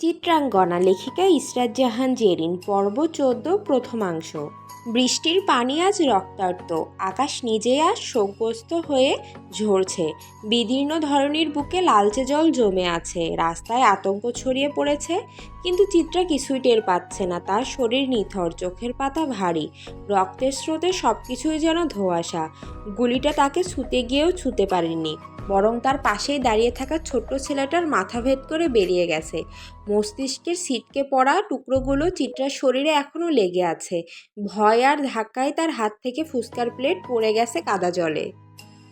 চিত্রাঙ্গনা লেখিকা ইসরাত জাহান জেরিন, পর্ব চোদ্দ, প্রথমাংশ। বৃষ্টির পানি আজ রক্তার্ত আকাশ নিজে আজ শোকগ্রস্ত হয়ে ঝরছে। বিদীর্ণ ধরনীর বুকে লালচে জল জমে আছে, রাস্তায় আতঙ্ক ছড়িয়ে পড়েছে, কিন্তু চিত্রা কিছুই টের পাচ্ছে না, তার শরীর নিথর, চোখের পাতা ভারী। রক্তের স্রোতে সব কিছুই যেন ধোঁয়াশা, গুলিটা তাকে ছুতে গিয়েও ছুতে পারেনি বরং তার পাশেই দাঁড়িয়ে থাকা ছোট্ট ছেলেটার মাথা ভেদ করে বেরিয়ে গেছে। মস্তিষ্কের ছিটকে পড়া টুকরোগুলো চিত্রার শরীরে এখনও লেগে আছে। ভয় আর ধাক্কায় তার হাত থেকে ফুসকার প্লেট পড়ে গেছে কাদা জলে।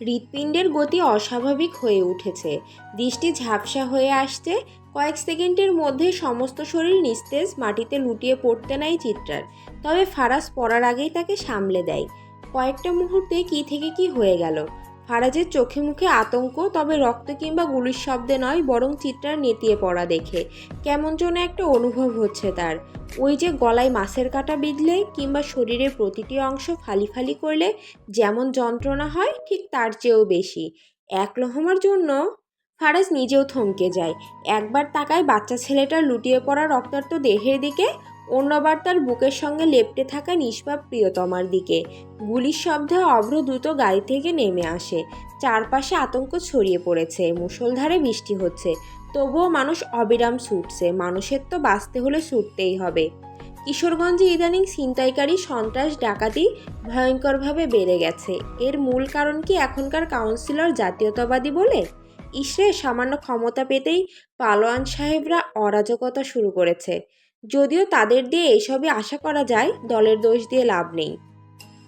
হৃৎপিণ্ডের গতি অস্বাভাবিক হয়ে উঠেছে। দৃষ্টি ঝাপসা হয়ে আসছে। কয়েক সেকেন্ডের মধ্যে সমস্ত শরীর নিস্তেজ, মাটিতে লুটিয়ে পড়তে নাই চিত্রার। তবে ফারাস পড়ার আগেই তাকে সামলে দেয়। কয়েকটা মুহূর্তে কি থেকে কি হয়ে গেল? ফারাজের চোখে মুখে আতঙ্ক, তবে রক্ত কিংবা গুলির শব্দে নয়, বরং চিত্রার নেতিয়ে পড়া দেখে। কেমন যেন একটা অনুভব হচ্ছে তার। ওই যে গলায় মাছের কাটা বিঁধলে কিংবা শরীরের প্রতিটি অংশ ফালি ফালি করলে যেমন যন্ত্রণা হয়, ঠিক তার চেয়েও বেশি। এক লহমার জন্য ফারাজ নিজেও থমকে যায়। একবার তাকায় বাচ্চা ছেলেটার লুটিয়ে পড়া রক্তাক্ত দেহের দিকে অন্যবার তার বুকের সঙ্গে লেপটে থাকা নিষ্পাপ প্রিয়তমার দিকে। গুলির শব্দে অভ্র দ্রুত গাড়ি থেকে নেমে আসে। চারপাশে আতঙ্ক ছড়িয়ে পড়েছে। মুষলধারে বৃষ্টি হচ্ছে। তবুও মানুষ অবিরাম ছুটছে। মানুষের তো বাঁচতে হলে ছুটতেই হবে। কিশোরগঞ্জে ইদানিং ছিনতাইকারী সন্ত্রাস ডাকাতি ভয়ঙ্করভাবে বেড়ে গেছে। এর মূল কারণ কি এখনকার কাউন্সিলর জাতীয়তাবাদী বলে? ইসরে সামান্য ক্ষমতা পেতেই পালোয়ান সাহেবরা অরাজকতা শুরু করেছে। যদিও তাদের দিয়ে এসবই আশা করা যায়, দলের দোষ দিয়ে লাভ নেই।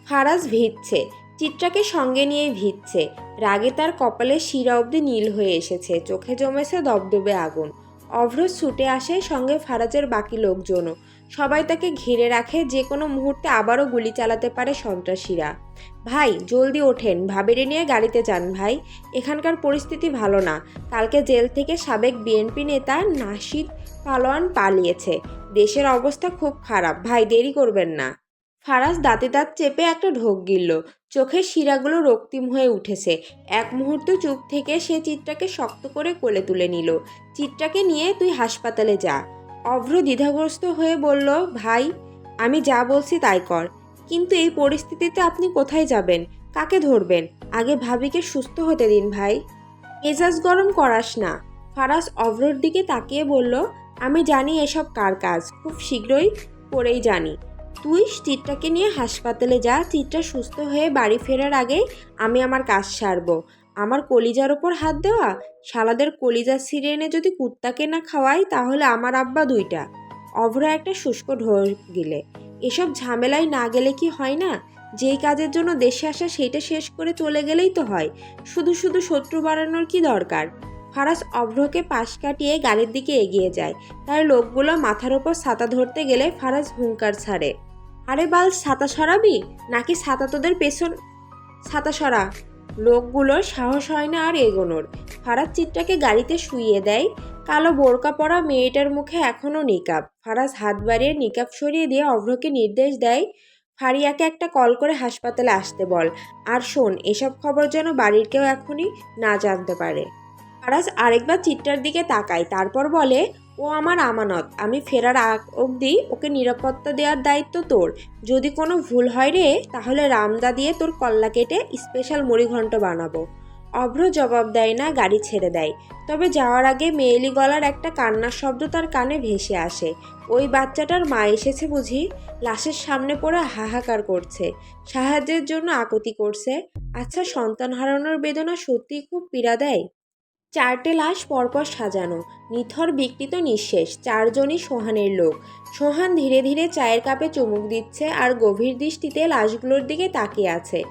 ফারাজ ভিজছে, চিত্রাকে সঙ্গে নিয়ে ভিজছে। রাগে তার কপালে শিরা অবধি নীল হয়ে এসেছে, চোখে জমেছে দবদবে আগুন। অভ্র ছুটে আসে সঙ্গে ফারাজের বাকি লোকজনও। সবাই তাকে ঘিরে রাখে, যে কোনো মুহূর্তে আবারও গুলি চালাতে পারে সন্ত্রাসীরা। ভাই, জলদি ওঠেন, ভাবেরে নিয়ে গাড়িতে যান ভাই। এখানকার পরিস্থিতি ভালো না। কালকে জেল থেকে সাবেক বিএনপি নেতা নাসিদ পালোয়ান পালিয়েছে। দেশের অবস্থা খুব খারাপ। ভাই, দেরি করবেন না। ফারাজ দাঁতে দাঁত চেপে একটা ঢোক গিলল। চোখের শিরাগুলো রক্তিম হয়ে উঠেছে। এক মুহূর্ত চুপ থেকে সে চিত্রাকে শক্ত করে কোলে তুলে নিল। চিত্রাকে নিয়ে তুই হাসপাতালে যা। অভ্র দ্বিধাগ্রস্ত হয়ে বলল, ভাই, আমি যা বলছি তাই কর। কিন্তু এই পরিস্থিতিতে আপনি কোথায় যাবেন? কাকে ধরবেন? আগে ভাবিকে সুস্থ হতে দিন, ভাই। মেজাজ গরম করাস না। ফারাজ অভ্রর দিকে তাকিয়ে বলল আমি জানি এসব কার কাজ। খুব শীঘ্রই করেই জানি। তুই চিত্রাকে নিয়ে হাসপাতালে যা, চিত্রা সুস্থ হয়ে বাড়ি ফেরার আগে আমি আমার কাজ সারব। আমার কলিজার ওপর হাত দেওয়া, শালাদের কলিজা ছিঁড়ে এনে যদি কুত্তাকে না খাওয়াই, তাহলে আমার আব্বা দুইটা। অভ্র একটা শুষ্ক ঢোল গেলে। এসব ঝামেলায় না গেলে কি হয় না? যেই কাজের জন্য দেশে আসা, সেইটা শেষ করে চলে গেলেই তো হয়। শুধু শুধু শত্রু বাড়ানোর কি দরকার? ফারাজ অভ্রকে পাশ কাটিয়ে গাড়ির দিকে এগিয়ে যায়। তার লোকগুলো মাথার ওপর ছাতা ধরতে গেলে ফারাজ হুঙ্কার ছাড়ে। আরে বাল, ছাতা সরাবি? নাকি ছাতা তোদের পেছন ছাতা সরা। লোকগুলোর সাহস হয় না আর এগোনোর। ফারাজ চিত্রাকে গাড়িতে শুইয়ে দেয়। কালো বোরকা পরা মেয়েটার মুখে এখনও নিকাব। ফারাজ হাত বাড়িয়ে নিকাব সরিয়ে দিয়ে অভ্রকে নির্দেশ দেয়, ফারিয়াকে একটা কল করে হাসপাতালে আসতে বল। আর শোন, এসব খবর যেন বাড়ির কেউ এখনই না জানতে পারে। ফারাজ আরেকবার চিত্রার দিকে তাকায়, তারপর বলে, ও আমার আমানত, আমি ফেরার আগ অবধি ওকে নিরাপত্তা দেওয়ার দায়িত্ব তোর। যদি কোনো ভুল হয় রে, তাহলে রামদা দিয়ে তোর কল্লা কেটে স্পেশাল মুড়িঘণ্ট বানাবো। অভ্র জবাব দেয় না, গাড়ি ছেড়ে দেয়। তবে যাওয়ার আগে মেয়েলি গলার একটা কান্নার শব্দ তার কানে ভেসে আসে। ওই বাচ্চাটার মা এসেছে বুঝি? লাশের সামনে পড়ে হাহাকার করছে। সাহায্যের জন্য আকতি করছে। আচ্ছা সন্তান হারানোর বেদনা সত্যিই খুব পীড়া দেয়? চারটে লাশ পরপর সাজানো, নিথর বিকৃত নিঃশেষ, চারজনই সোহানের লোক। সোহান ধীরে ধীরে চায়ের কাপে চুমুক দিচ্ছে আর গভীর দৃষ্টিতে লাশগুলোর দিকে তাকিয়ে আছে।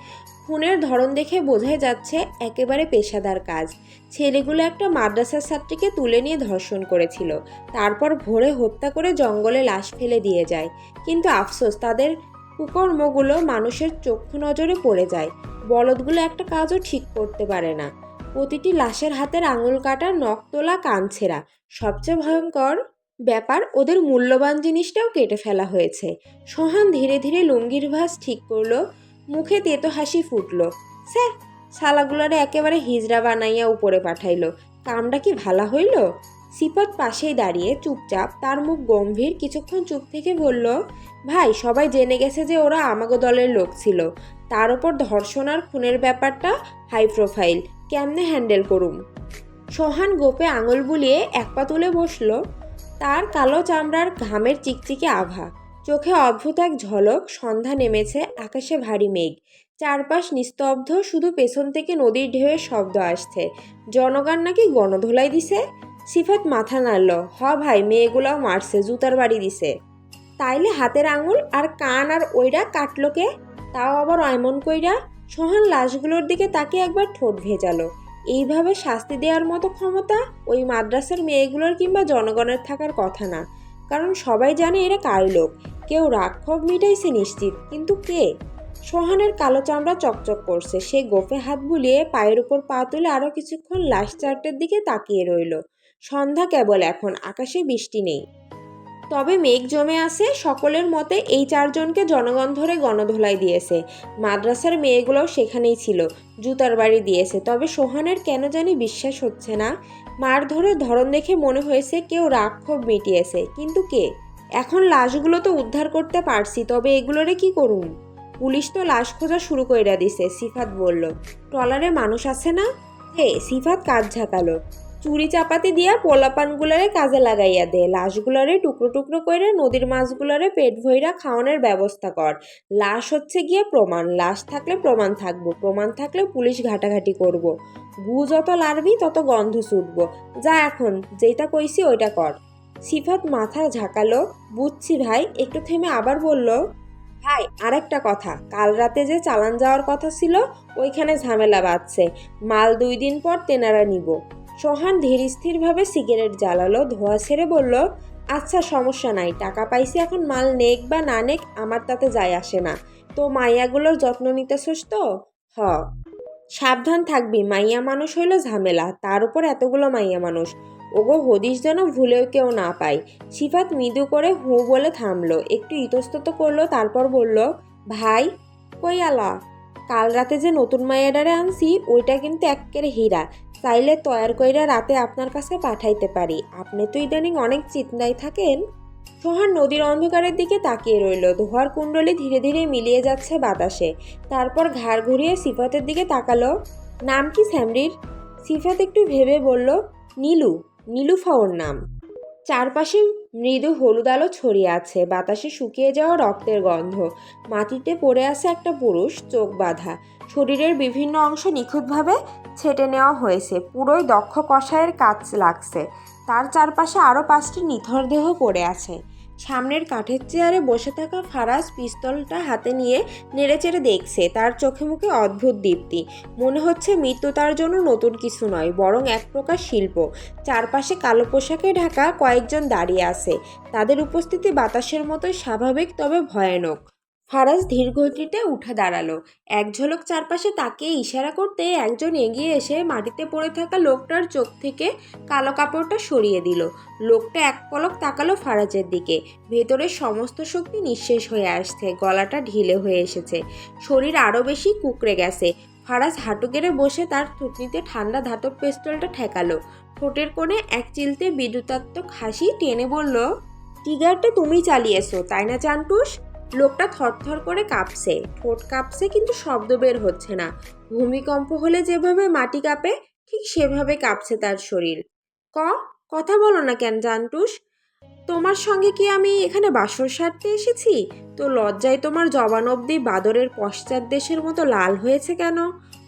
খুনের ধরন দেখে বোঝাই যাচ্ছে একেবারে পেশাদার কাজ। ছেলেগুলো একটা মাদ্রাসার ছাত্রীকে তুলে নিয়ে ধর্ষণ করেছিল, তারপর ভোরে হত্যা করে জঙ্গলে লাশ ফেলে দিয়ে যায়। কিন্তু আফসোস, তাদের কুকর্মগুলো মানুষের চক্ষু নজরে পড়ে যায়, বলদগুলো একটা কাজও ঠিক করতে পারে না। প্রতিটি লাশের হাতের আঙুল কাটা, নখ তোলা, কান ছেঁড়া। সবচেয়ে ভয়ঙ্কর ব্যাপার, ওদের মূল্যবান জিনিসটাও কেটে ফেলা হয়েছে। সোহান ধীরে ধীরে লুঙ্গির ভাস ঠিক করল, মুখে তেতো হাসি ফুটলো। স্যার শালাগুলারে একেবারে হিজড়া বানাইয়া উপরে পাঠাইলো। কামটা কি ভালা হইল? সিফাত পাশেই দাঁড়িয়ে চুপচাপ তার মুখ গম্ভীর কিছুক্ষণ চুপ থেকে বলল, ভাই, সবাই জেনে গেছে যে ওরা আমাগো দলের লোক ছিল। তার ওপর ধর্ষণ আর খুনের ব্যাপারটা হাই প্রোফাইল। কেমনে হ্যান্ডেল করুম? সোহান গোপে আঙুল বুলিয়ে এক পা তুলে বসল। তার কালো চামড়ার ঘামের চিকচিকে আভা। চোখে অদ্ভুত এক ঝলক, সন্ধ্যা নেমেছে, আকাশে ভারী মেঘ। চারপাশ নিস্তব্ধ, শুধু পেছন থেকে নদীর ঢেউয়ের শব্দ আসছে। জনগণ নাকি গণধোলাই দিছে? সিফাত মাথা নাড়ল। হ ভাই, মেয়েগুলাও মারছে, জুতার বাড়ি দিছে। তাইলে হাতের আঙুল আর কান আর ওইরা কাটলোকে তাও আবার এমন কইরা? সোহান লাশগুলোর দিকে তাকে একবার ঠোঁট ভেজালো। এইভাবে শাস্তি দেওয়ার মতো ক্ষমতা ওই মাদ্রাসার মেয়েগুলোর কিংবা জনগণের থাকার কথা না। কারণ সবাই জানে এরা কার লোক। কেউ রাক্ষব মিটাইছে নিশ্চিত, কিন্তু কে? সোহানের কালো চামড়া চকচক করছে। সে গোফে হাত বুলিয়ে পায়ের উপর পা তুলে আরও কিছুক্ষণ লাশ চারটের দিকে তাকিয়ে রইল। সন্ধ্যা কেবল এখন, আকাশে বৃষ্টি নেই। তবে মেঘ জমে আসে, সকলের মতে এই চারজনকে জনগণ ধরে গণধোলাই দিয়েছে। মাদ্রাসার মেয়েগুলোও সেখানেই ছিল, জুতার বাড়ি দিয়েছে। তবে সোহানের কেন জানি বিশ্বাস হচ্ছে না। মার ধরে ধরন দেখে মনে হয়েছে কেউ রাক্ষোভ মিটিয়েছে, কিন্তু কে? এখন লাশগুলো তো উদ্ধার করতে পারছি, তবে এগুলোরে কি করুন পুলিশ তো লাশ খোঁজা শুরু কইরা দিছে, সিফাত বলল। ট্রলারে মানুষ আছে না? হে, সিফাত কাজ ঝাঁকালো। চুরি চাপাতি দিয়া পোলাপানগুলারে কাজে লাগাইয়া দে। লাশগুলারে টুকরো টুকরো করে নদীর মাছগুলারে পেট ভইরা খাওয়ানোর ব্যবস্থা কর। লাশ হচ্ছে গিয়ে প্রমাণ। লাশ থাকলে প্রমাণ থাকব। প্রমাণ থাকলে পুলিশ ঘাটাঘাটি করব। গু যত লাড়বি, তত গন্ধ ছুটবো। যা এখন যেটা কইছি ওইটা কর। সিফাত মাথা ঝাঁকালো। বুঝছি ভাই, একটু থেমে আবার বলল, ভাই, আরেকটা কথা। কাল রাতে যে চালান যাওয়ার কথা ছিল, ওইখানে ঝামেলা বাঁধছে। মাল দুই দিন পর তেনারা নিব। সোহান ধীর স্থিরভাবে সিগারেট জ্বালালো, ধোয়া ছেড়ে বলল আচ্ছা সমস্যা নাই, টাকা পাইছি, এখন মাল নেক বা না নেক, আমার তাতে যায় আসে না। তো মাইয়াগুলোর যত্ন নিতেছস তো? হ। সাবধান থাকবি, মাইয়া মানুষ হইল ঝামেলা, তার উপর এতগুলো মাইয়া মানুষ। ওগো হদিস যেন ভুলেও কেউ না পায়। সিফাত মৃদু করে হু বলে থামলো, একটু ইতস্তত করল, তারপর বলল, ভাই, কই আলা? কাল রাতে যে নতুন মাইয়াডারে আনছি, ওইটা কিন্তু এক্কের হীরা। চাইলে তয়ার কইরা রাতে আপনার কাছে পাঠাইতে পারি। আপনি তো ইদানিং অনেক চিন্তায় থাকেন। সোহান নদীর অন্ধকারের দিকে তাকিয়ে রইল। ধোয়ার কুণ্ডলি ধীরে ধীরে মিলিয়ে যাচ্ছে বাতাসে। তারপর ঘাড় ঘুরিয়ে সিফাতের দিকে তাকালো। নাম কি স্যামরির? সিফাত একটু ভেবে বলল, নীলু। নীলুফা ওর নাম। চারপাশে মৃদু হলুদ আলো ছড়িয়ে আছে। বাতাসে শুকিয়ে যাওয়া রক্তের গন্ধ। মাটিতে পড়ে আছে একটা পুরুষ, চোখ বাঁধা। শরীরের বিভিন্ন অংশ নিখুঁতভাবে ছেটে নেওয়া হয়েছে। পুরোই দক্ষ কষায়ের কাজ লাগছে। তার চারপাশে আরও পাঁচটি নিথর দেহ পড়ে আছে। সামনের কাঠের চেয়ারে বসে থাকা ফারাজ পিস্তলটা হাতে নিয়ে নেড়েচেড়ে দেখছে। তার চোখে মুখে অদ্ভুত দীপ্তি। মনে হচ্ছে মৃত্যু তার জন্য নতুন কিছু নয়, বরং এক প্রকার শিল্প। চারপাশে কালো পোশাকে ঢাকা কয়েকজন দাঁড়িয়ে আছে। তাদের উপস্থিতি বাতাসের মতোই স্বাভাবিক, তবে ভয়ানক। ফারাজ ধীর গতিতে উঠে দাঁড়াল। এক ঝলক চারপাশে তাকে ইশারা করতে একজন এগিয়ে এসে মাটিতে পড়ে থাকা লোকটার চোখ থেকে কালো কাপড়টা সরিয়ে দিল। লোকটা এক পলক তাকালো ফারাজের দিকে। ভেতরের সমস্ত শক্তি নিঃশেষ হয়ে আসছে, গলাটা ঢিলে হয়ে এসেছে। শরীর আরও বেশি কুকড়ে গেছে। ফারাজ হাঁটু গেড়ে বসে তার থুতনিতে ঠান্ডা ধাতব পেস্তলটা ঠেকালো। ঠোঁটের কোণে এক চিলতে বিদ্যুতাত্মক হাসি টেনে বলল, টিগারটা তুমি চালিয়েছো, তাই না চান্টুস? লোকটা থরথর করে কাঁপছে। ঠোঁট কাঁপছে কিন্তু শব্দ বের হচ্ছে না। ভূমিকম্প হলে যেভাবে মাটি কাঁপে, ঠিক সেভাবে কাঁপছে তার শরীর। ক? কথা বলো না কেন জান্টুস? তোমার সঙ্গে কি আমি এখানে বাসর সারতে এসেছি? তো লজ্জায় তোমার জবান অবধি বাদরের পশ্চাৎ দেশের মতো লাল হয়েছে কেন?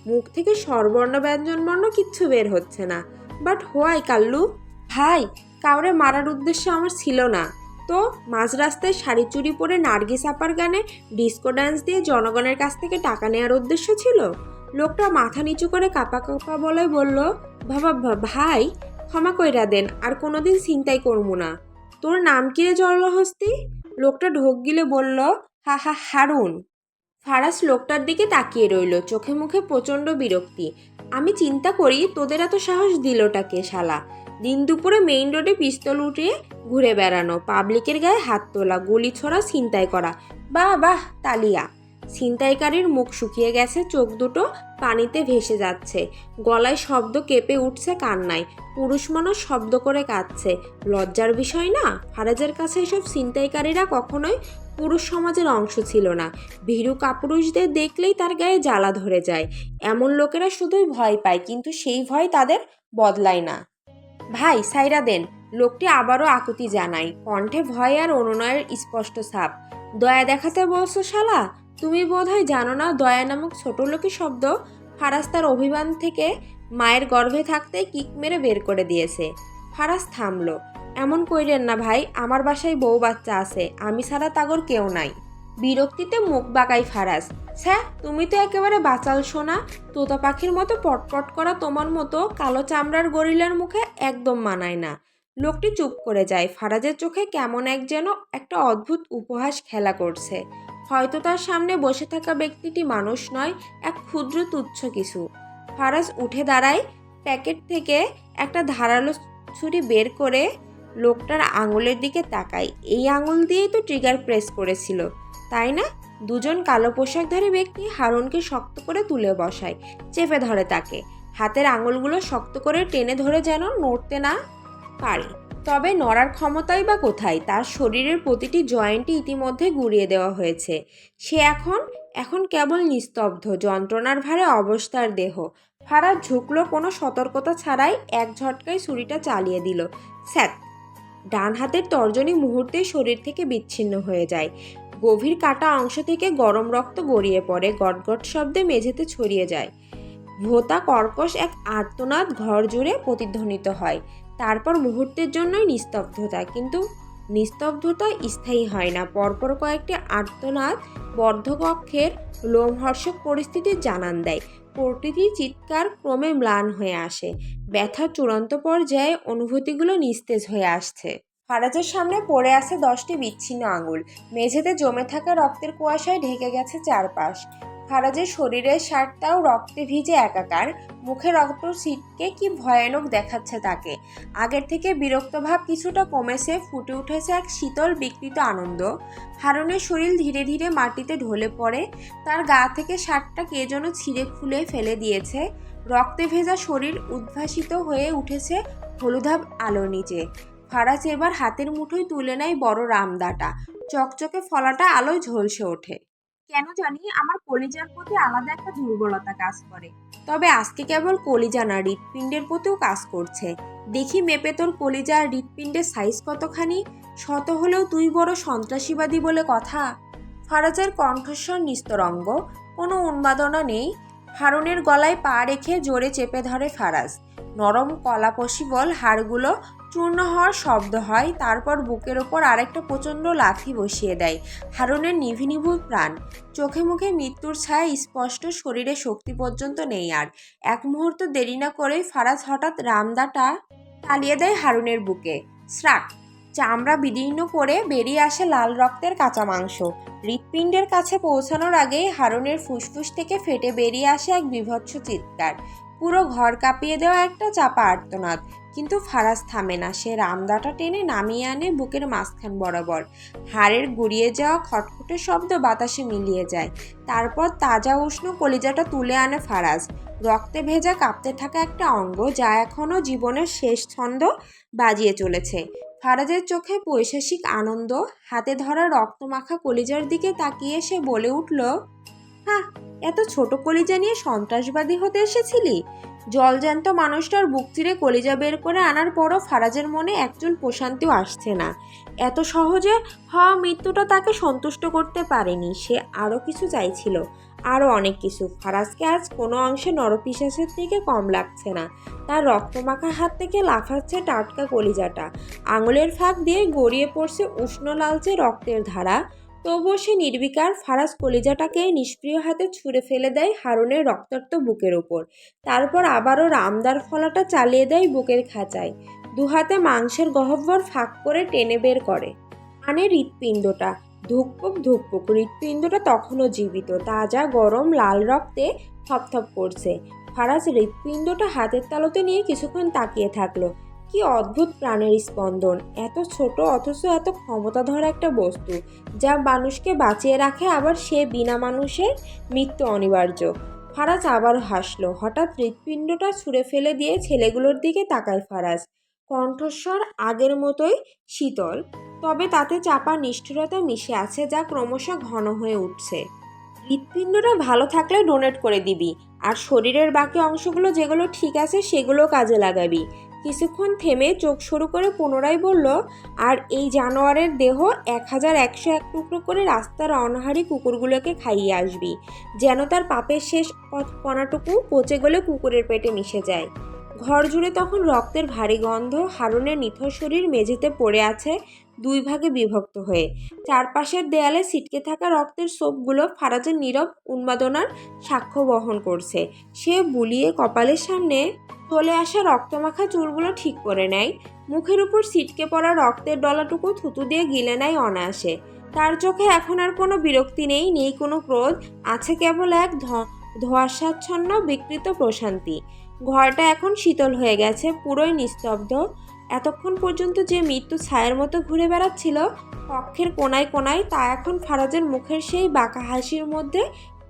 মুখ থেকে স্বরবর্ণ, ব্যঞ্জনবর্ণ কিচ্ছু বের হচ্ছে না। But why, Kallu? ভাই, কাউরে মারার উদ্দেশ্য আমার ছিল না। তো মাঝ রাস্তায় শাড়ি চুরি পরে নার্গিস আপার গানে ডিস্কো ডান্স দিয়ে জনগণের কাছ থেকে টাকা নেওয়ার উদ্দেশ্য ছিল। লোকটা মাথা নিচু করে কাপা কাপা বলে বলল, বাবা ভা- ভাই, ক্ষমা কইরা দেন, আর কোনোদিন চিন্তাই করব না। তোর নাম কি রে জলহস্তি? লোকটা ঢোক গিলে বলল, হা হা, হারুন। ফারাস লোকটার দিকে তাকিয়ে রইল, চোখে মুখে প্রচণ্ড বিরক্তি। আমি চিন্তা করি তোদের এত সাহস দিলটাকে, শালা। দিন দুপুরে মেইন রোডে পিস্তল উঠিয়ে ঘুরে বেড়ানো পাবলিকের গায়ে হাত তোলা, গুলি ছোড়া, ছিনতাই করা। বাহ বাহ, তালিয়া। ছিনতাইকারীর মুখ শুকিয়ে গেছে, চোখ দুটো পানিতে ভেসে যাচ্ছে। গলায় শব্দ কেঁপে উঠছে কান্নায়। পুরুষ মানুষ শব্দ করে কাঁদছে। লজ্জার বিষয় না? ফারাজের কাছে এসব ছিনতাইকারীরা কখনোই পুরুষ সমাজের অংশ ছিল না। ভীরু কাপুরুষদের দেখলেই তার গায়ে জ্বালা ধরে যায়। এমন লোকেরা শুধুই ভয় পায়, কিন্তু সেই ভয় তাদের বদলায় না। ভাই, সাইরা দেন। লোকটি আবারও আকুতি জানায়। কণ্ঠে ভয় আর অনুনয়ের স্পষ্ট ছাপ। দয়া দেখাতে বলছো শালা? তুমি বোধহয় জানো না দয়া নামক ছোট লোকের শব্দ ফারাজ তার অভিমান থেকে মায়ের গর্ভে থাকতে কিক মেরে বের করে দিয়েছে। ফারাজ থামলো। এমন কইরেন না ভাই, আমার বাসায় বউ বাচ্চা আছে, আমি ছাড়া তাগর কেউ নাই। বিরক্তিতে মুখ বাঁকাই ফারাজ স্যার তুমি তো একেবারে বাচাল সোনা, তোতা পাখির মতো পটপট করা তোমার মতো কালো চামড়ার গরিলার মুখে একদম মানায় না। লোকটি চুপ করে যায়, ফারাজের চোখে কেমন এক যেন একটা অদ্ভুত উপহাস খেলা করছে। হয়তো তার সামনে বসে থাকা ব্যক্তিটি মানুষ নয়, এক ক্ষুদ্র তুচ্ছ কিছু। ফারাজ উঠে দাঁড়ায়, প্যাকেট থেকে একটা ধারালো ছুরি বের করে লোকটার আঙুলের দিকে তাকায়। এই আঙুল দিয়েই তো ট্রিগার প্রেস করেছিল। তাই না? দুজন কালো পোশাকধারী ব্যক্তি হারুনকে শক্ত করে তুলে বসায়, চেপে ধরে তাকে। হাতের আঙুলগুলো শক্ত করে টেনে ধরে যেন নড়তে না পারে। তবে নড়ার ক্ষমতাই বা কোথায়? তার শরীরের প্রতিটি জয়েন্টই ইতিমধ্যে গুঁড়িয়ে দেওয়া হয়েছে। সে এখন এখন কেবল নিস্তব্ধ, যন্ত্রণার ভারে অবস্থার দেহ। ফারাজ ঝুঁকলো কোনো সতর্কতা ছাড়াই এক ঝটকায় ছুরিটা চালিয়ে দিল। স্যাত! ডান হাতের তর্জনী মুহূর্তেই শরীর থেকে বিচ্ছিন্ন হয়ে যায়। গভীর কাটা অংশ থেকে গরম রক্ত গড়িয়ে পড়ে, গটগট শব্দে মেঝেতে ছড়িয়ে যায়। ভোতা কর্কশ এক আর্তনাদ ঘর জুড়ে প্রতিধ্বনিত হয়। তারপর মুহূর্তের জন্যই নিস্তব্ধতা, কিন্তু নিস্তব্ধতা স্থায়ী হয় না। পরপর কয়েকটি আর্তনাদ বর্ধকক্ষের লোমহর্ষক পরিস্থিতির জানান দেয়। প্রকৃতির চিৎকার ক্রমে ম্লান হয়ে আসে। ব্যথা চূড়ান্ত পর্যায়ে অনুভূতিগুলো নিস্তেজ হয়ে আসছে। ফারাজের সামনে পড়ে আছে দশটি বিচ্ছিন্ন আঙুল। মেঝেতে জমে থাকা রক্তের কুয়াশায় ঢেকে গেছে চারপাশ। ফারাজের শরীরের শার্টটাও রক্তে ভিজে একাকার, মুখে রক্ত ছিটকে কি ভয়ানক দেখাচ্ছে তাকে। আগের থেকে বিরক্ত ভাব কিছুটা কমেছে, ফুটে উঠেছে এক শীতল বিকৃত আনন্দ। হারনের শরীর ধীরে ধীরে মাটিতে ঢলে পড়ে, তার গা থেকে শার্টটা কে যেন ছিঁড়ে খুলে ফেলে দিয়েছে। রক্তে ভেজা শরীর উদ্ভাসিত হয়ে উঠেছে হলুদাভ আলো নিচে। ফারাজ এবার হাতের মুঠোয় তুলে নেয় বড় রামদাটা। চকচকে ফলাটা আলোয় ঝলসে ওঠে। কেন জানি আমার কলিজার প্রতি আলাদা একটা দুর্বলতা কাজ করে। তবে আজকে কেবল কলিজা না, হৃৎপিণ্ডের প্রতিও কাজ করছে। দেখি মেপে তোর কলিজা আর হৃৎপিণ্ডের সাইজ কতখানি? শত হলেও তুই বড় সন্ত্রাসীবাদী বলে কথা। ফারাজের কণ্ঠস্বর নিস্তরঙ্গ, কোনো উন্মাদনা নেই। হারুনের গলায় পা রেখে জোরে চেপে ধরে ফারাজ। নরম কলা পশিবল হাড়গুলো চূর্ণ হওয়ার শব্দ হয়, তারপর বুকের ওপর আরেকটা প্রচণ্ড লাথি বসিয়ে দেয়, হারুনের নিভি নিভু প্রাণ। চোখে মুখে মৃত্যুর ছায়া স্পষ্ট, শরীরে শক্তি পর্যন্ত নেই আর। এক মুহূর্ত দেরি না করেই ফারাজ হঠাৎ রামদাটা চালিয়ে দেয় হারুনের বুকে। স্রাক, চামড়া বিদীর্ণ করে বেরিয়ে আসে লাল রক্তের কাঁচা মাংস। হৃৎপিণ্ডের কাছে পৌঁছানোর আগেই হারুনের ফুসফুস থেকে ফেটে বেরিয়ে আসে এক বিভৎস চিৎকার। পুরো ঘর কাঁপিয়ে দেওয়া একটা চাপা আর্তনাদ। কিন্তু ফারাজ থামে না। সে রামদাটা টেনে নামিয়ে আনে বুকের মাঝখান বরাবর। হাড়ের গুড়িয়ে যাওয়া খটখটে শব্দ বাতাসে মিলিয়ে যায়। তারপর তাজা উষ্ণ কলিজাটা তুলে আনে ফারাজ। রক্তে ভেজা কাঁপতে থাকা একটা অঙ্গ যা এখনও জীবনের শেষ ছন্দ বাজিয়ে চলেছে। ফারাজের চোখে পৈশাসিক আনন্দ, হাতে ধরা রক্তমাখা কলিজার দিকে তাকিয়ে সে বলে উঠল হ্যাঁ এত ছোট কলিজা নিয়ে সন্ত্রাসবাদী হতে এসেছিলি? জলজ্যান্ত মানুষটার বুক চিরে কলিজা বের করে আনার পরও ফারাজের মনে একজন প্রশান্তিও আসছে না। এত সহজে হওয়া মৃত্যুটা তাকে সন্তুষ্ট করতে পারেনি, সে আরও কিছু চাইছিল, আরও অনেক কিছু। ফারাজকে আজ কোনো অংশে নরপিশাসের থেকে কম লাগছে না। তার রক্তমাখা হাত থেকে লাফাচ্ছে টাটকা কলিজাটা। আঙুলের ফাঁক দিয়ে গড়িয়ে পড়ছে উষ্ণ লালচে রক্তের ধারা। তবুও সে নির্বিকার ফারাজ কলিজাটাকে নিষ্ক্রিয় হাতে ছুঁড়ে ফেলে দেয় হারুনের রক্তাক্ত বুকের ওপর। তারপর আবারও রামদার ফলাটা চালিয়ে দেয় বুকের খাঁচায়। দুহাতে মাংসের গহ্বর ফাঁক করে টেনে বের করে। মানে হৃৎপিণ্ডটা। ধুকপুক ধুকপুক। হৃৎপিণ্ডটা তখনও জীবিত। তাজা গরম লাল রক্তে থপথপ করছে। ফারাজ হৃৎপিণ্ডটা হাতের তালুতে নিয়ে কিছুক্ষণ তাকিয়ে থাকল। কি অদ্ভুত প্রাণের স্পন্দন। এত ছোট অথচ এত ক্ষমতাধর একটা বস্তু, যা মানুষকে বাঁচিয়ে রাখে আবার সে বিনা মানুষের মৃত্যু অনিবার্য। ফারাজ আবার হাসলো। হঠাৎ হৃৎপিণ্ডটা ছুঁড়ে ফেলে দিয়ে ছেলেগুলোর দিকে তাকায় ফারাজ। কণ্ঠস্বর আগের মতোই শীতল, তবে তাতে চাপা নিষ্ঠুরতা মিশে আছে যা ক্রমশ ঘন হয়ে উঠছে। হৃৎপিণ্ডটা ভালো থাকলে ডোনেট করে দিবি, আর শরীরের বাকি অংশগুলো যেগুলো ঠিক আছে সেগুলো কাজে লাগাবি। কিছুক্ষণ থেমে চোখ সরু করে পুনরায় বলল, আর এই জানোয়ারের দেহ এক হাজার একশো এক টুকরো করে রাস্তার অনাহারি কুকুরগুলোকে খাইয়ে আসবি। যেন তার পাপের শেষ কণাটুকু পচে গলে কুকুরের পেটে মিশে যায়। ঘর জুড়ে তখন রক্তের ভারী গন্ধ, হারুনের নিথর শরীর মেঝেতে পড়ে আছে দুই ভাগে বিভক্ত হয়ে। চারপাশের দেয়ালে ছিটকে থাকা রক্তের সোপগুলো ফারাজের নীরব উন্মাদনার সাক্ষ্য বহন করছে। সে বুলিয়ে কপালের সামনে চলে আসা রক্তমাখা চুলগুলো ঠিক করে নেয়। মুখের উপর ছিটকে পড়া রক্তের ডলাটুকু থুতু দিয়ে গিলে নেয় অনায়াসে। তার চোখে এখন আর কোনো বিরক্তি নেই নেই কোনো ক্রোধ। আছে কেবল এক ধোঁয়াশাচ্ছন্ন বিকৃত প্রশান্তি। ঘরটা এখন শীতল হয়ে গেছে, পুরোই নিস্তব্ধ। এতক্ষণ পর্যন্ত যে মৃত্যু ছায়ের মতো ঘুরে বেড়াচ্ছিল, কক্ষের কোনায় কোনায় তা এখন ফারাজের মুখের সেই বাঁকা হাসির মধ্যে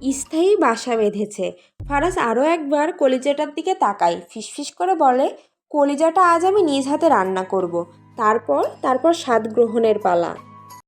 স্থায়ী বাসা বেঁধেছে ফারাজ আরও একবার কলিজাটার দিকে তাকায়, ফিসফিস করে বলে, কলিজাটা আজ আমি নিজ হাতে রান্না করব। তারপর তারপর স্বাদ গ্রহণের পালা